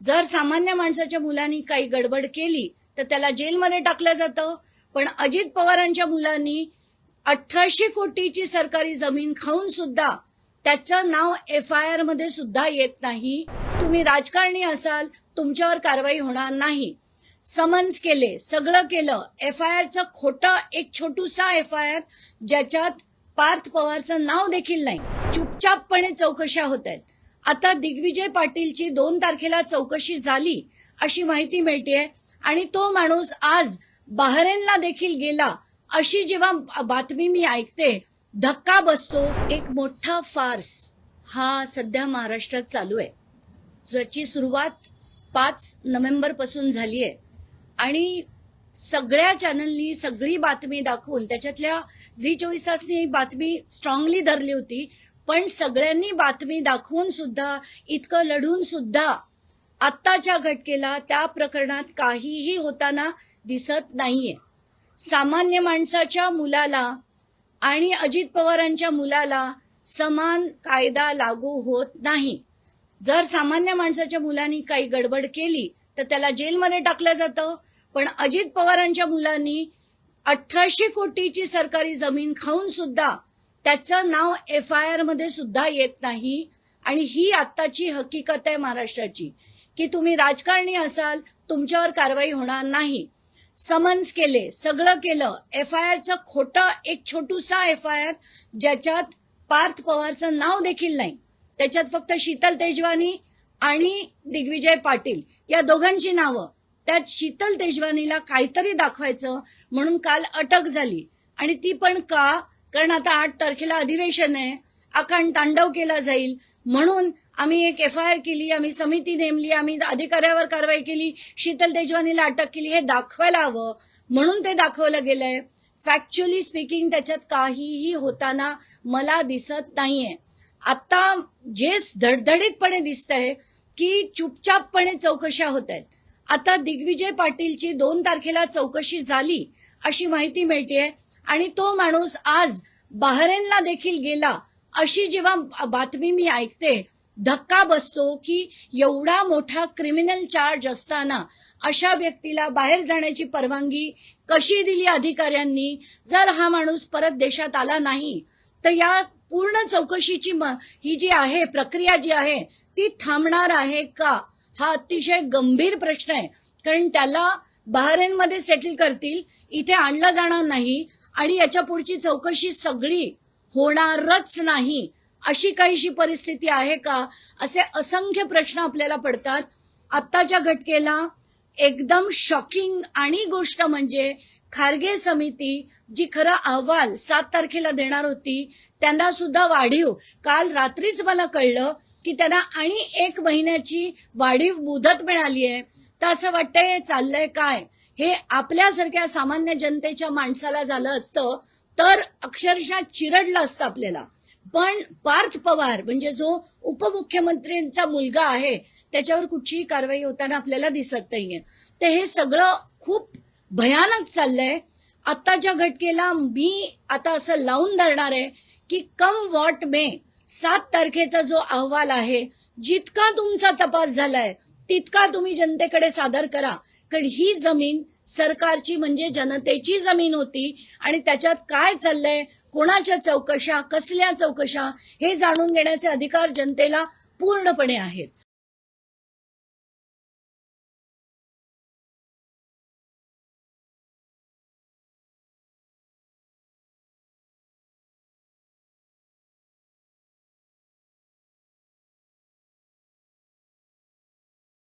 जर सामान्य माणसाच्या मुलांनी काही गडबड केली तर त्याला जेलमध्ये टाकलं जातं. पण अजित पवारांच्या मुलांनी अठराशे कोटीची सरकारी जमीन खाऊन सुद्धा त्याचं नाव एफ आय आरमध्ये सुद्धा येत नाही. तुम्ही राजकारणी असाल तुमच्यावर कारवाई होणार नाही. समन्स केले सगळं केलं. एफ आय आरचं खोटं एक छोटूसा एफ आय आर ज्याच्यात पार्थ पवारचं नाव देखील नाही. चुपचापपणे चौकशा होत आहेत. आता दिग्विजय पाटीलची दोन तारखेला चौकशी झाली अशी माहिती मिळतेय. आणि तो माणूस आज बहरेनला देखील गेला अशी जेव्हा बातमी मी ऐकते धक्का बसतो. एक मोठा फार्स हा सध्या महाराष्ट्रात चालू आहे. ज्याची सुरुवात पाच नोव्हेंबरपासून झाली आहे. आणि सगळ्या चॅनलनी सगळी बातमी दाखवून त्याच्यातल्या झी चोवीस तासनी बातमी स्ट्रॉंगली धरली होती. पण सगळ्यांनी बातमी दाखवून सुद्धा इतकं लढून सुद्धा आत्ताच्या घटकेला त्या प्रकरणात काहीही होताना दिसत नाहीये. सामान्य माणसाच्या मुलाला आणि अजित पवारांच्या मुलाला समान कायदा लागू होत नाही. जर सामान्य माणसाच्या मुलांनी काही गडबड केली तर त्याला जेलमध्ये टाकलं जातं. पण अजित पवारांच्या मुलांनी अठराशे कोटीची सरकारी जमीन खाऊन सुद्धा त्याचं नाव एफ आय आरमध्ये सुद्धा येत नाही. आणि ही आत्ताची हकीकत आहे महाराष्ट्राची की तुम्ही राजकारणी असाल तुमच्यावर कारवाई होणार नाही. समन्स केले सगळं केलं एफ आय आरचं खोटं एक छोटूसा एफ आय आर ज्याच्यात पार्थ पवारचं नाव देखील नाही. त्याच्यात फक्त शीतल तेजवानी आणि दिग्विजय पाटील या दोघांची नावं. त्यात शीतल तेजवानीला काहीतरी दाखवायचं म्हणून काल अटक झाली. आणि ती पण का कारण आता आठ तारखेला अधिवेशन आहे. अखंड तांडव केला जाईल. म्हणून आम्ही एक एफ आय आर केली आम्ही समिती नेमली आम्ही अधिकाऱ्यावर कारवाई केली शीतल तेजवानीला अटक केली हे दाखवायला हवं. म्हणून ते दाखवलं गेलंय. फॅक्च्युअली स्पीकिंग त्याच्यात काहीही होताना मला दिसत नाहीये. आता जे धडधडीतपणे दिसतंय की चुपचापपणे चौकशा होत आहेत आता दिग्विजय पाटीलची दोन तारखेला चौकशी झाली अशी माहिती मिळतेय. आणि तो माणूस आज बहरेनला देखील गेला. अशी जेव्हा बातमी मी ऐकते धक्का बसतो की एवढा मोठा क्रिमिनल चार्ज असताना अशा व्यक्तीला बाहेर जाण्याची परवानगी कशी दिली अधिकाऱ्यांनी? जर हा माणूस परत देशात आला नाही तर या पूर्ण चौकशीची ही जी आहे प्रक्रिया जी आहे ती थांबणार आहे का? हा अतिशय गंभीर प्रश्न आहे. कारण त्याला बहरेनमध्ये सेटल करतील इथे आणलं जाणार नाही आणि याच्या पुढची चौकशी सगळी होणारच नाही. अशी काहीशी परिस्थिती आहे का? असे असंख्य प्रश्न आपल्याला पडतात. आत्ताच्या घटकेला एकदम शॉकिंग आणि गोष्ट म्हणजे खारगे समिती जी खरं अहवाल सात तारखेला देणार होती त्यांना सुद्धा वाढीव. काल रात्रीच मला कळलं की त्यांना आणि एक महिन्याची वाढीव मुदत मिळाली आहे तर असं वाटतंय चाललंय काय? हे आपल्यासारख्या सामान्य जनतेच्या माणसाला झालं असतं तर अक्षरशः चिरडलं असतं आपल्याला. पण पार्थ पवार म्हणजे जो उपमुख्यमंत्र्यांचा मुलगा आहे त्याच्यावर कुठचीही कारवाई होताना आपल्याला दिसत नाहीये. तर हे सगळं खूप भयानक चाललंय. आत्ताच्या घटकेला मी आता असं लावून धरणार आहे की कम वॉट मे सात तारखेचा जो अहवाल आहे जितका तुमचा तपास झालाय तितका तुम्ही जनतेकडे सादर करा. कारण ही जमीन सरकारची म्हणजे जनतेची जमीन होती. आणि त्याच्यात काय चाललंय? कोणाच्या चौकशा? कसल्या चौकशा? हे जाणून घेण्याचे अधिकार जनतेला पूर्णपणे आहेत.